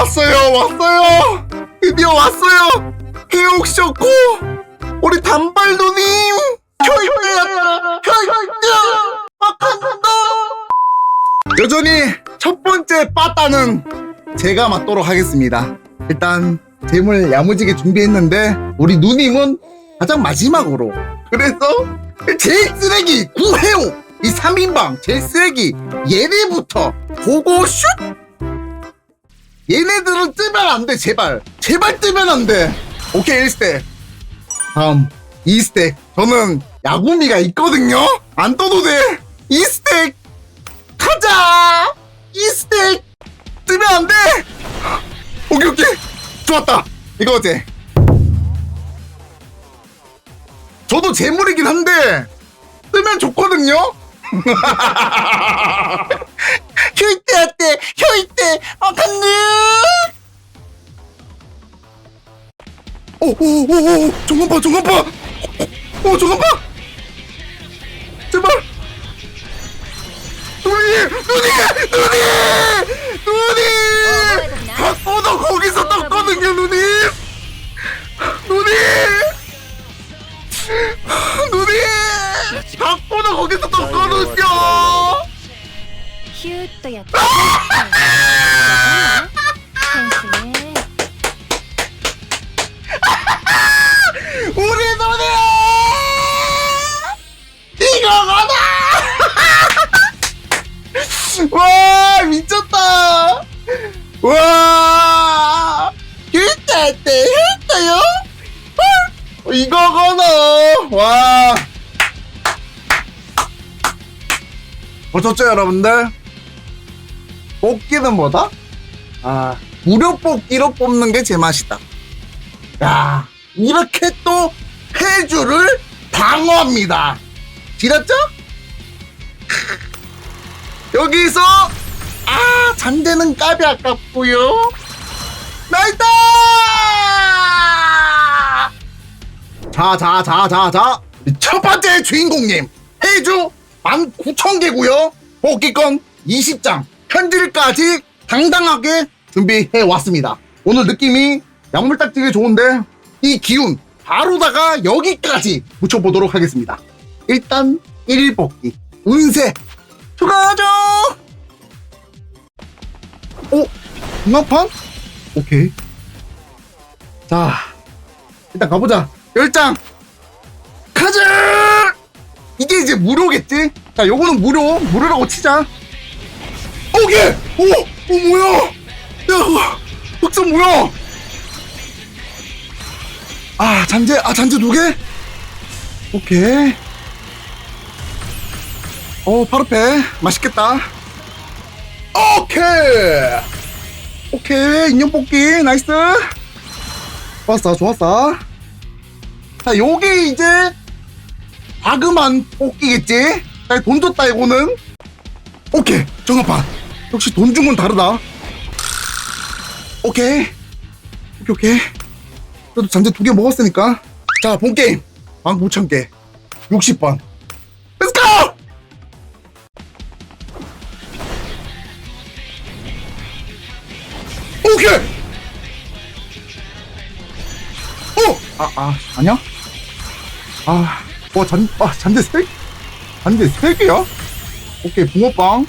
왔어요 왔어요. 드디어 왔어요. 해옥쇼고 우리 단발 누님. 혈격 혈격 막한다 여전히 첫 번째 빠따는 제가 맡도록 하겠습니다. 일단 재물 야무지게 준비했는데 우리 누님은 가장 마지막으로. 그래서 제일 쓰레기 구해옥 이 3인방 제일 쓰레기. 얘네부터 보고 슛 얘네들은 뜨면 안 돼, 제발. 제발 뜨면 안 돼. 오케이, 1스택. 다음, 2스택. 저는 야구미가 있거든요? 안 떠도 돼. 2스택. 가자! 2스택. 뜨면 안 돼! 오케이, 오케이. 좋았다. 이거 어때? 저도 재물이긴 한데, 뜨면 좋거든요? 어 간느 오오오오 정관파 정관파 오 정관파 제발 누님 누님 누님 누님 보셨죠 여러분들 뽑기는 뭐다? 아 무료 뽑기로 뽑는 게 제맛이다 야, 이렇게 또 해주를 방어합니다. 지렸죠? 여기서 아 잔대는 까비 아깝고요. 나이다! 자, 자, 자, 자, 자. 첫 번째 주인공님 해주 19,000개고요. 복귀권 20장 현질까지 당당하게 준비해 왔습니다. 오늘 느낌이 약물딱지기 좋은데 이 기운 바로다가 여기까지 묻혀보도록 하겠습니다. 일단 1일 뽑기 운세 추가하죠. 오 중앙판? 오케이. 자 일단 가보자. 10장 가자. 이게 이제 무료겠지? 자 요거는 무료 무료라고 치자. 오케이. 오, 오 뭐야? 야, 흑선 뭐야? 아 잔재 아 잔재 두 개? 오케이 어 파르페 맛있겠다 오케이 오케이 인형 뽑기 나이스 좋았어 좋았어 자 요게 이제 바그만 뽑기겠지? 자돈 줬다 이거는? 오케이 정합판 역시 돈 준 건 다르다. 오케이. 오케이 오케이. 그래도 잔재 두 개 먹었으니까. 자 본게임. 19,000개. 60번. Let's go! 오케이! 오! 아, 아, 아니야? 아, 와, 잔, 아, 잔재 세, 잔재 세 개야? 오케이, 붕어빵.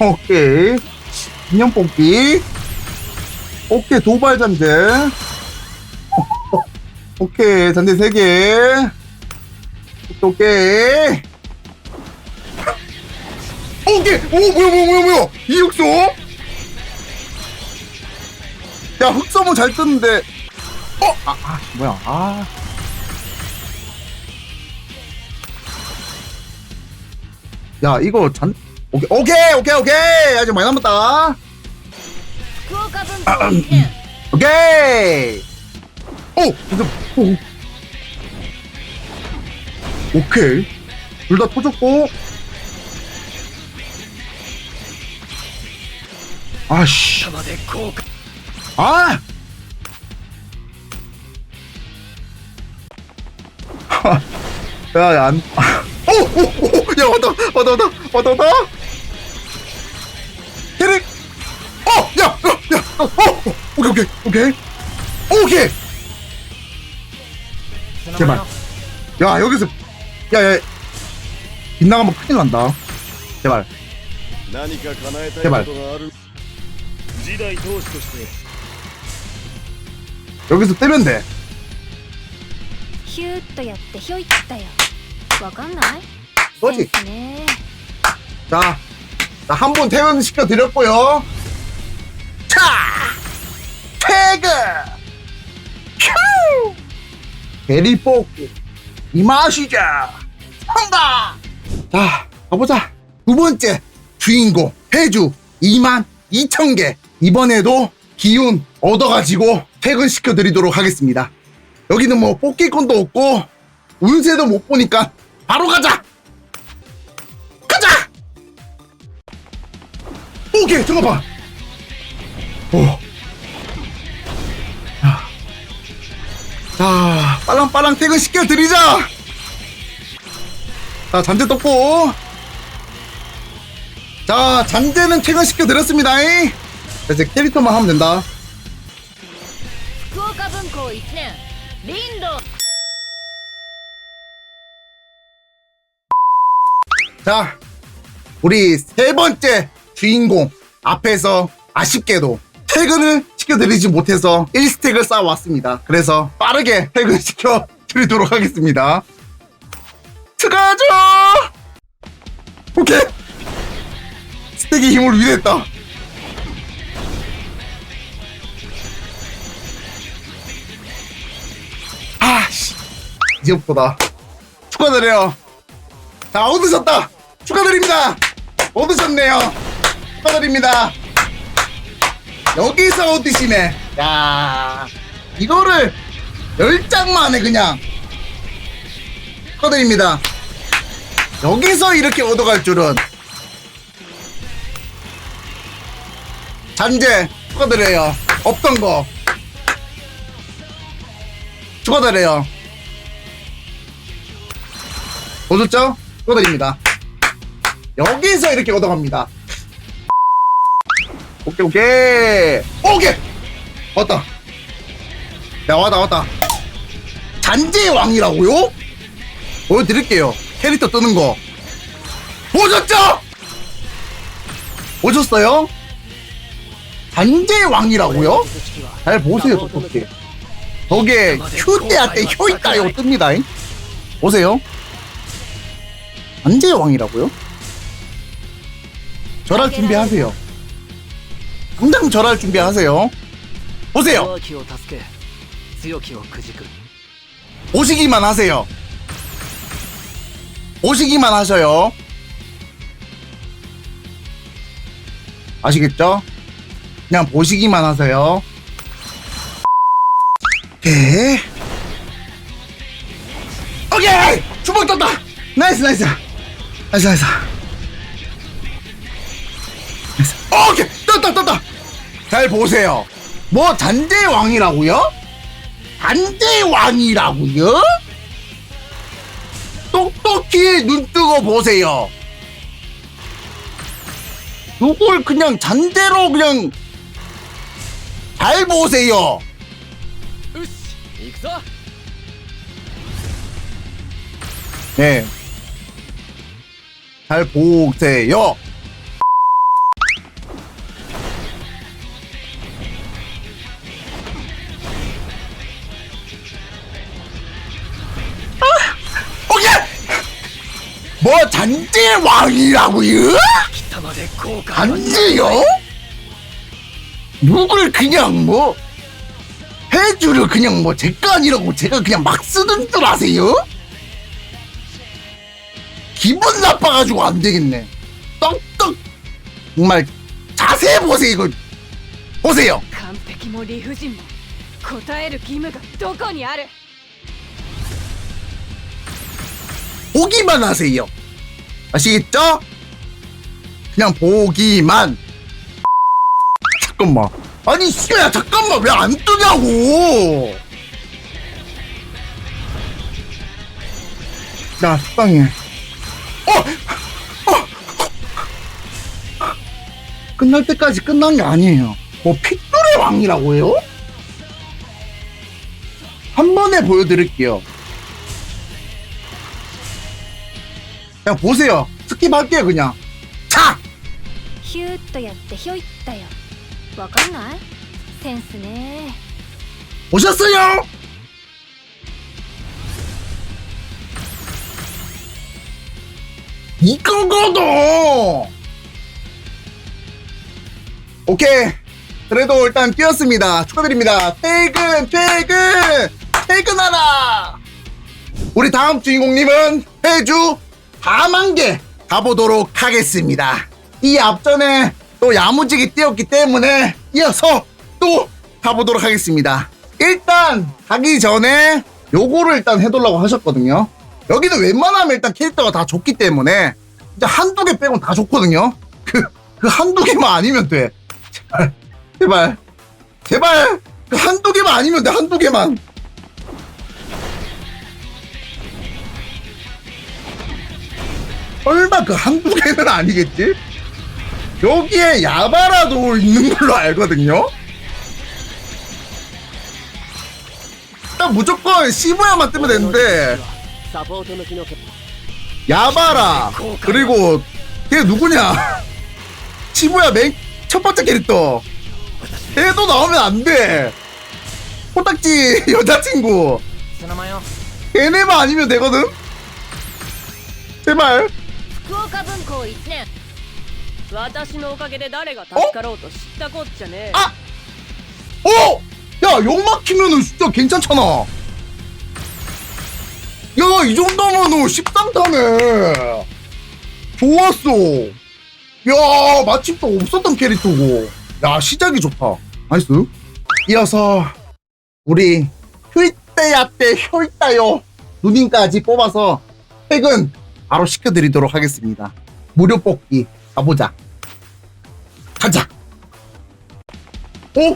오케이. 인형 뽑기. 오케이 도발 잔재 오케이 잔재 3개 오케이 오케이 오 뭐야 뭐야 뭐야 뭐야 이육소 야 흑섬은 잘 뜨는데 어? 아, 아 뭐야 아 야, 이거 잔, 오케이, 오케이, 오케이, 오케이! 아직 많이 남았다. 福岡文庫を記念 오케이! 오! 근데, 오. 오케이. 둘 다 터졌고. 아씨. 아! 야, 야, 안. 오! 오! 오! 오! 야, 왔다! 왔다! 왔다! 왔다! 왔다! 캐릭! 어, 어, 오케이, 오케이, 오케이. 오케이! 제발. 야, 여기서, 야, 야, 빗나가면 큰일 난다. 제발. 何か叶えたい手前ことがある時代投資として 여기서 떼면 돼. ヒューッとやってひょいっだよわかんない 거지? 네. 자, 나한번 퇴근시켜 드렸고요. 자, 퇴근! 큐! 대리 뽑기. 이 맛이자. 한가! 자, 가보자. 두 번째 주인공, 해주. 2만 2천 개. 이번에도 기운 얻어가지고 퇴근시켜 드리도록 하겠습니다. 여기는 뭐 뽑기권도 없고, 운세도 못 보니까 바로 가자! 오케이 잠깐만 어. 오 자, 빨랑빨랑 퇴근시켜 드리자! 자, 잔재 떡보! 자, 잔재는 퇴근시켜 드렸습니다. 이제 캐릭터만 하면 된다. 자, 우리 세 번째 주인공 앞에서 아쉽게도 퇴근을 시켜드리지 못해서 1스택을 쌓아왔습니다. 그래서 빠르게 퇴근시켜 드리도록 하겠습니다. 들어가죠! 오케이! 스택의 힘을 위했다. 아씨 이제부터다. 축하드려요. 자, 얻으셨다! 축하드립니다! 얻으셨네요! 축하드립니다! 여기서 얻으시네. 야 이거를 10장 만에 그냥 축하드립니다. 여기서 이렇게 얻어갈 줄은. 잔재 축하드려요. 없던 거. 축하드려요. 보셨죠? 축하드립니다. 여기서 이렇게 얻어갑니다. 오케이, 오케이. 오케이! 왔다. 야, 왔다, 왔다. 잔재의 왕이라고요? 보여드릴게요. 캐릭터 뜨는 거. 보셨죠? 보셨어요? 잔재의 왕이라고요? 잘 보세요, 똑똑히. 저게 휴대할 때 효있다요 뜹니다. 잉? 보세요. 잔재의 왕이라고요? 절할 준비하세요. 당장 절할 준비하세요. 보세요. 오시기만 하세요. 오시기만 하셔요. 아시겠죠? 그냥 보시기만 하세요. 오케이. 오케이! 주먹 떴다! 나이스, 나이스! 나이스, 나이스. 잘 보세요. 뭐 잔재왕이라고요? 잔재왕이라고요? 똑똑히 눈 뜨고 보세요. 요걸 그냥 잔대로 그냥 잘 보세요. 네. 잘 보세요. 뭐 잔재 왕이라고요? 北まで効果 잔재요? 누굴 그냥 뭐 해주를 그냥 뭐 제 거 아니라고 제가 그냥 막 쓰는 줄 아세요? 기분 나빠가지고 안 되겠네. 떡떡 정말 자세히 보세요 이거 보세요. 完璧も理不尽も答える義務がどこにある 보기만 하세요. 아시겠죠? 그냥 보기만. 잠깐만. 아니 씨야 잠깐만 왜 안 뜨냐고. 나 식빵해. 어! 어! 끝날 때까지 끝난 게 아니에요. 뭐 픽돌의 왕이라고요? 한 번에 보여드릴게요. 그냥 보세요. 스킵할게요, 그냥. 자! ヒューッとやってひょいったよわかんないセンスね 보셨어요? 이거거든! 오케이. 그래도 일단 뛰었습니다. 축하드립니다. 퇴근, 퇴근! 퇴근하라! 우리 다음 주인공님은 해주 다만개 가보도록 하겠습니다. 이 앞전에 또 야무지게 뛰었기 때문에 이어서 또 가보도록 하겠습니다. 일단 가기 전에 요거를 일단 해달라고 하셨거든요. 여기는 웬만하면 일단 캐릭터가 다 좋기 때문에 진짜 한두 개 빼곤 다 좋거든요. 그, 그 한두 개만 아니면 돼. 제발, 제발, 제발, 그 한두 개만 아니면 돼, 한두 개만. 설마 그 한국에는 아니겠지? 여기에 야바라도 있는 걸로 알거든요? 일단 무조건 시부야만 뜨면 되는데 야바라 그리고 걔 누구냐? 시부야 맨 첫 번째 캐릭터. 걔도 나오면 안돼. 코딱지 여자친구. 걔네만 아니면 되거든? 제발. 福岡文庫1年私のおかげで誰が助かろうと知ったこっちゃねえ 아! 어! 야, 역 막히면은 진짜 괜찮잖아. 야, 이 정도면은 13타네. 좋았어. 야, 마침 또 없었던 캐릭터고. 야, 시작이 좋다. 나이스. 이어서, 우리, 휴이때야때 혈따요. 누님까지 뽑아서 퇴근 바로 시켜드리도록 하겠습니다. 무료 뽑기 가보자. 가자. 어?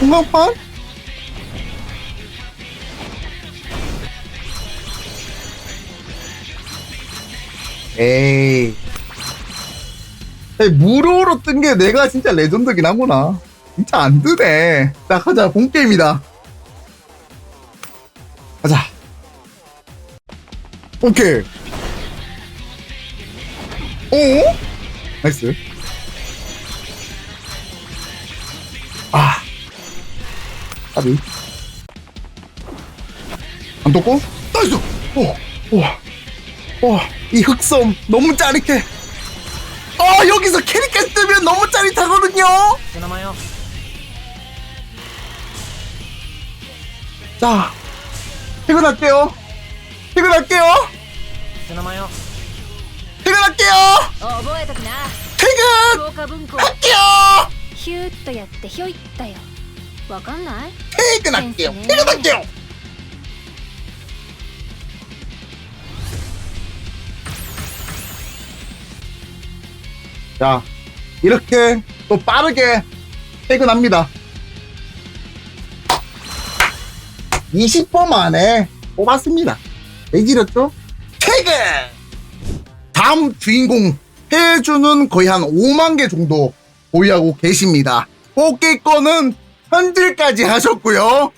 공간판? 에이. 에이, 무료로 뜬 게 내가 진짜 레전드긴 하구나. 진짜 안 뜨네. 자, 가자. 본게임이다. 가자. 오케이. 오? 나이스. 아. 까비. 안 떴고? 나이스! 오! 와. 와. 이 흑섬 너무 짜릿해. 아, 여기서 캐릭까지 뜨면 너무 짜릿하거든요? 남아요. 자. 퇴근할게요. 퇴근할게요. 남아요. 퇴근할게요. 覚えとくな 퇴근! 福岡文庫 할게요! ヒューッとやってひょいったよわかんない 퇴근할게요. 퇴근할게요. 자, 이렇게 또 빠르게 퇴근합니다. 20번 만에 뽑았습니다. 왜 지렸죠? 퇴근! 다음 주인공 해주는 거의 한 5만 개 정도 보유하고 계십니다. 뽑기권은 현질까지 하셨고요.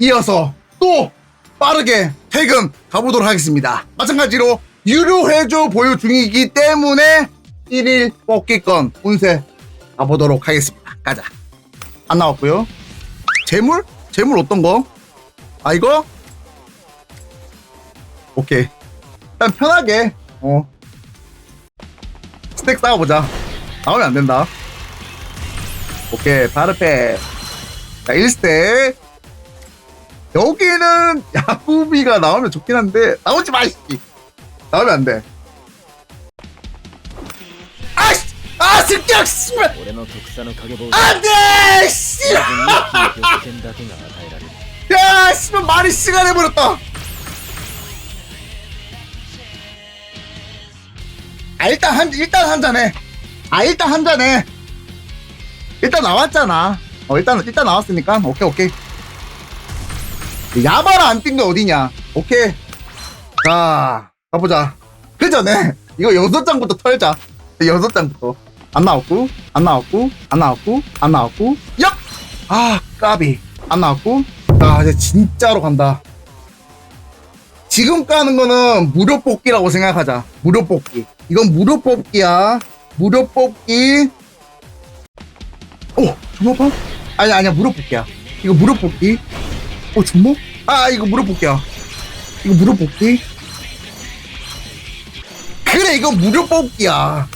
이어서 또 빠르게 퇴근 가보도록 하겠습니다. 마찬가지로 유료 해줘 보유 중이기 때문에 1일 뽑기권 운세 가보도록 하겠습니다. 가자. 안 나왔고요. 재물? 재물 어떤 거? 아 이거? 오케이. 일단 편하게 어 스택 쌓아보자. 나오면 안 된다. 오케이 바르페. 자 1스택. 여기는 야구비가 나오면 좋긴 한데 나오지 마 이씨. 나오면 안 돼. 아씨! 아 습격 씨발! 俺の特殊の影帽子 안돼! 씨! 自分に生きる条件だけが与えられる 야, 씨발 말이 시간 해버렸다. 아 일단 한 일단 한 잔해. 아 일단 한 잔해. 일단 나왔잖아. 어 일단 일단 나왔으니까 오케이 오케이. 야바라 안 뛴 게 어디냐? 오케이. 자 가보자. 그 전에 이거 여섯 장부터 털자. 여섯 장부터. 안 나왔고 안 나왔고 안 나왔고 안 나왔고 얍 아 까비 안 나왔고 아 이제 진짜로 간다 지금 까는 거는 무료 뽑기라고 생각하자. 무료 뽑기. 이건 무료 뽑기야. 무료 뽑기. 오 주먹밥 아니 아니야 무료 뽑기야. 이거 무료 뽑기. 오 주먹 아 이거 무료 뽑기야. 이거 무료 뽑기? 그래 이거 무료 뽑기야.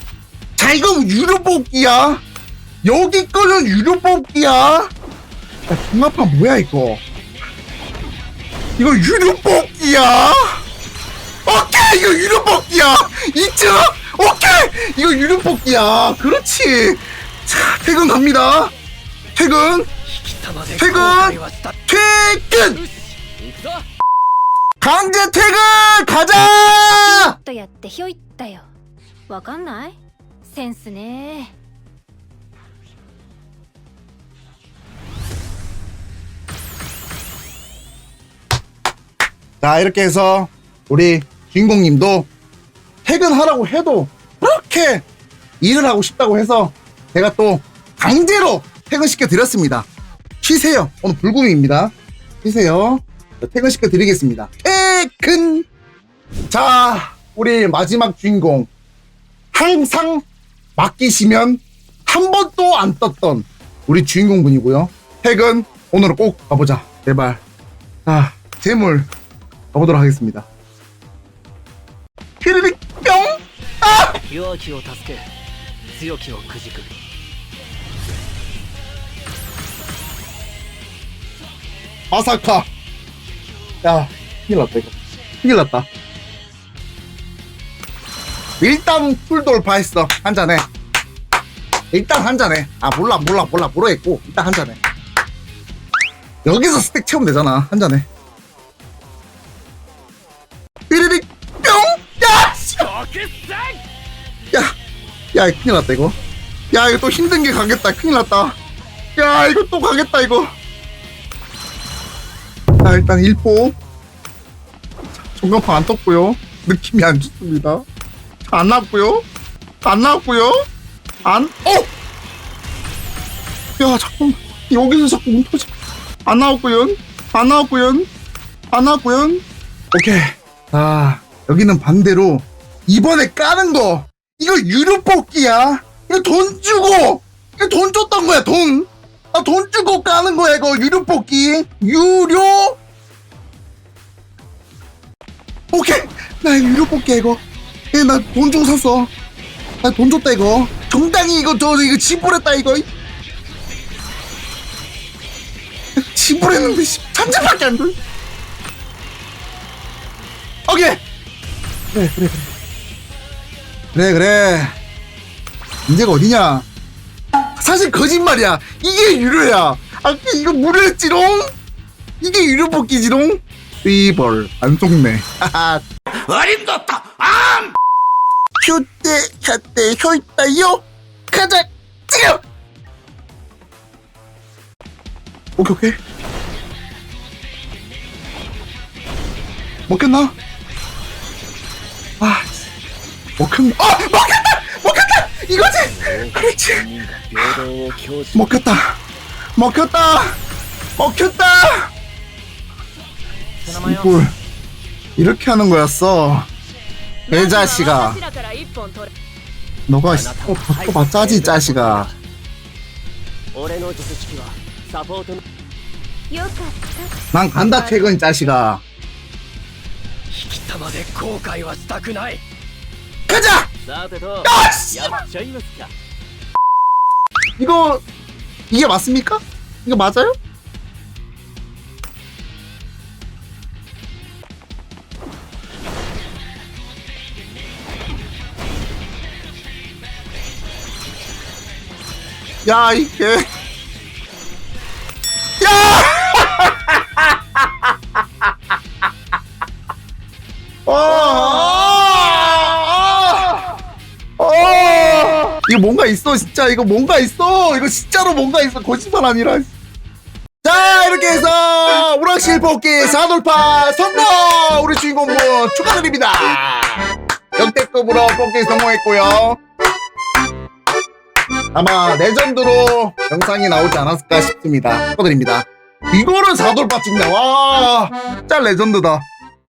자 이거 유료 뽑기야. 여기 거는 유료 뽑기야. 야 종합판 뭐야 이거 이거 유료 뽑기야 오케이 이거 유료 뽑기야 인정 오케이 이거 유료 뽑기야 그렇지 자 퇴근 갑니다 퇴근 퇴근 퇴근 강제 퇴근 가자 とやってひょいったよわかんないセンスね 자 이렇게 해서 우리 주인공님도 퇴근하라고 해도 그렇게 일을 하고 싶다고 해서 제가 또 강제로 퇴근시켜 드렸습니다. 쉬세요. 오늘 불금입니다. 쉬세요. 자, 퇴근시켜 드리겠습니다. 퇴근! 자 우리 마지막 주인공. 항상 맡기시면 한 번도 안 떴던 우리 주인공분이고요. 퇴근! 오늘은 꼭 가보자. 제발. 자 재물 가보도록 하겠습니다. 피리릭 뿅! 아! 弱きを助け強きをくじく 마사카. 야, 큰일 났다, 이거. 큰일 났다. 일단 풀 돌파했어. 한 잔해. 일단 한 잔해. 아, 몰라, 몰라, 몰라, 모르겠고. 일단 한 잔해. 여기서 스택 채우면 되잖아. 한 잔해. 야, 큰일 났다, 이거. 야, 이거 또 힘든 게 가겠다. 큰일 났다. 야, 이거 또 가겠다, 이거. 자, 일단 1포. 전광판 안 떴고요. 느낌이 안 좋습니다. 자, 안 나왔고요. 안 나왔고요. 안, 어! 야, 잠깐만. 여기서 자꾸 운 터지. 안 나왔고요. 안 나왔고요. 안 나왔고요. 오케이. 자, 여기는 반대로 이번에 까는 거. 이거 유료 뽑기야. 이거 돈 주고. 이거 돈 줬던 거야, 돈. 아, 돈 주고 까는 거야, 이거. 유료 뽑기. 유료. 오케이. 나 유료 뽑기야, 이거. 예, 나돈 주고 샀어. 나 돈 줬다, 이거. 정당히 이거, 저, 이거 지불했다, 이거. 지불했는데, 씨, 천재밖에 안 돼. 오케이. 그래, 그래, 그래. 그래, 그래. 문제가 어디냐? 사실 거짓말이야. 이게 유료야. 아, 이거 무료였지롱? 이게 유료 뽑기지롱? 삐벌, 안 속네. 하하. 어림도 없다! 암! 휴대, 샷대, 효있다요? 가자! 지금! 오케이, 오케이. 먹겠나? 아, 먹혔나? 아! 먹혔다! 먹혔다! 이거지! 그렇지! 人が平等を享受 먹혔다! 먹혔다! 먹혔다! 背中よ 이걸 이렇게 하는 거였어. 내 자식아, 私らから一本取れ 너가 또 바꿔봐 짜지 자식아. 俺の術式はサポートのよかっ 난 간다 퇴근 자식아. 引き玉で後悔はしたくない 가자! さてとあしやっちゃいますか 이거 이게 맞습니까? 이거 맞아요? 야 이게 야! 이거 뭔가 있어 진짜. 이거 뭔가 있어. 이거 진짜로 뭔가 있어. 거짓말 아니라. 자 이렇게 해서 우락실 뽑기 4돌파 성공! 우리 주인공 분 축하드립니다. 역대급으로 뽑기 성공했고요. 아마 레전드로 영상이 나오지 않았을까 싶습니다. 축하드립니다. 이거를 4돌파 찍냐? 와 진짜 레전드다